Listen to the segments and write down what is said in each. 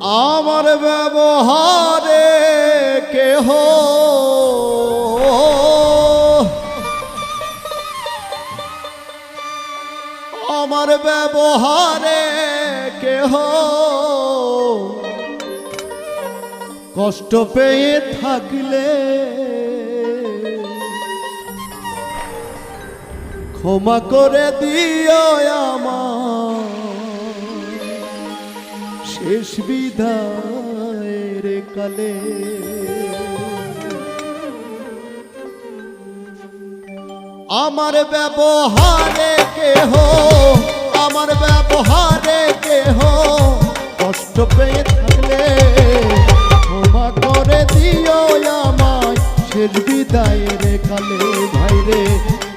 আমার ব্যবহারে কেহ আমার ব্যবহারে কেহ কষ্ট পেয়ে থাকলে ক্ষমা করে দিও আমার বিদায়ের কালে। আমার ব্যবহারে কেহ, আমার ব্যবহারে কেহ কষ্ট পেয়ে থাকলে ক্ষমা করে দিও আমায় শেষ বিদায়ের কালে। ভাইরে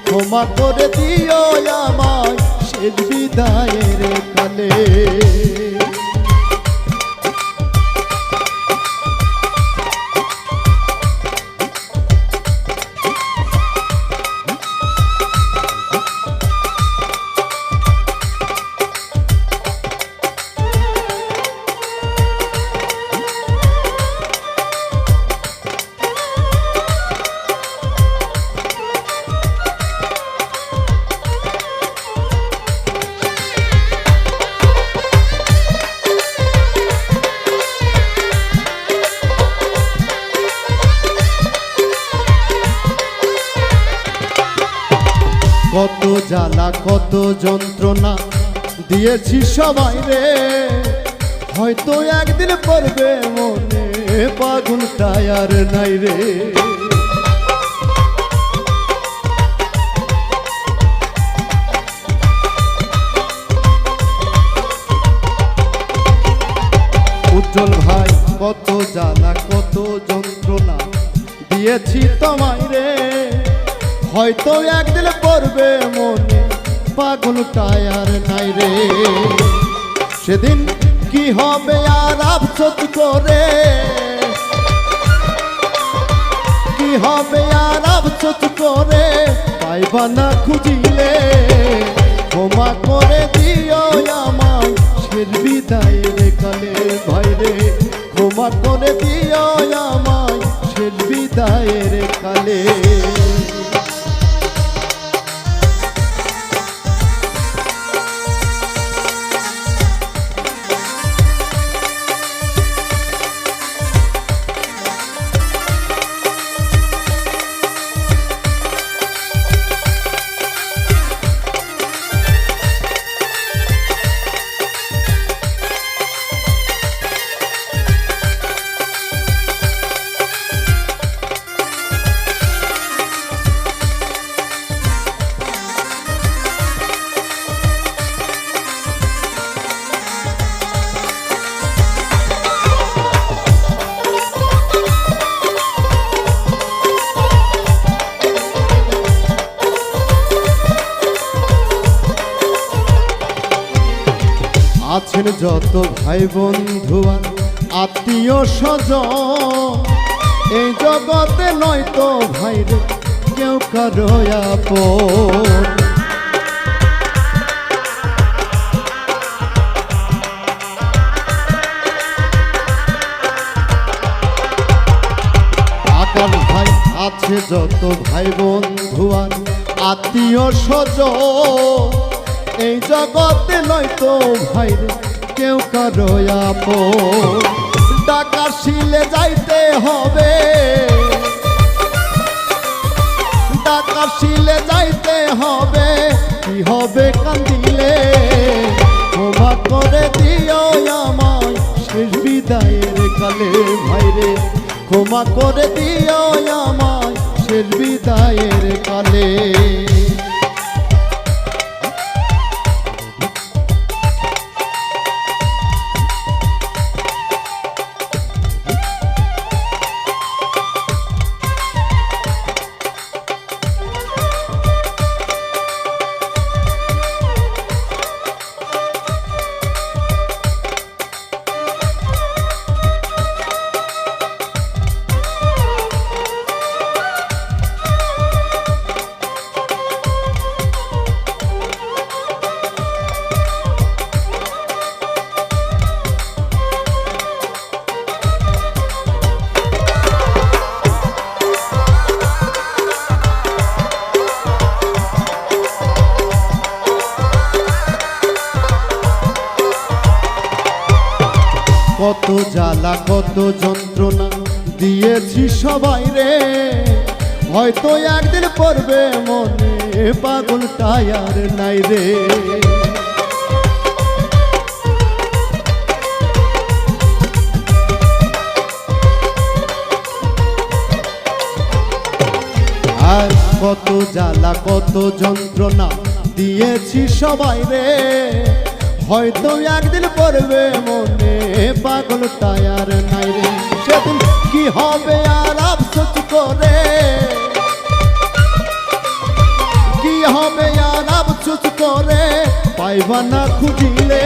ক্ষমা করে দিও আমায় শেষ বিদায়ের কালে। জ্বালা কত যন্ত্রণা দিয়েছি সবাই রে। হয়তো একদিন পড়বে মনে পাগুন টায়ার নাই রে। উজ্জ্বল ভাই, কত জ্বালা, কত যন্ত্রণা দিয়েছি তোমায় রে। হয়তো একদিন পড়বে মনে, পাগল টায়ার নাই রে। সেদিন কি হবে আর আফসোস করে? কি হবে আর আফসোস করে? পাইবা না খুঁজিলে, ক্ষমা করে দিও আমায়। শের বিদায়ের কালে ভাই রে, ক্ষমা করে দিও আমায়। শের রে কালে। আছেন যত ভাই বন্ধুয়া আত্মীয় স্বজন। এই জগতে নয় তো ভাইরে কেউ কারও ভাই আছে যত ভাই বন্ধুয়ান আত্মীয় স্বজন। এই জগতে নয়তো ভাই কেউ কারও আপন। টাকা শিলে যাইতে হবে। টাকা শিলে যাইতে হবে। কি হবে কান্দিলে? ক্ষমা করে দিও আমায় শেষ বিদায়ের কালে ভাইরে ক্ষমা করে দিও আমায় শেষ বিদায়ের কালে। কত জ্বালা, কত যন্ত্রণা দিয়েছি সবাই রে। হয়তো একদিন পড়বে মনে পাগল টায়ার নাই রে। আর কত জ্বালা, কত যন্ত্রণা দিয়েছি সবাই রে। হয়তো একদিন পড়বে মনে পাগল টায়ার নাই রে। সেদিন কি হবে আর আফসোস করে? কি হবে আর আফসোস করে? পাইবা না খুঁজিলে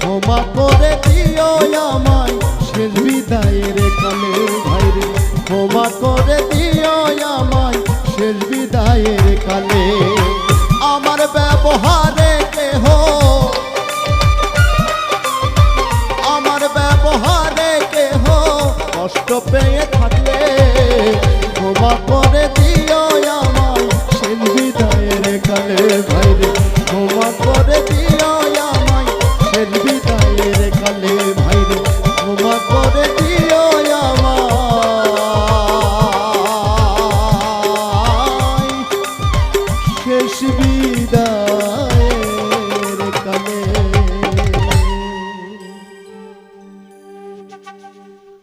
ক্ষমা করে দিও আমায়। শেষ বিদায়ের কালে ভাইরে ক্ষমা করে দিও আমায়। শেষ বিদায়ের কালে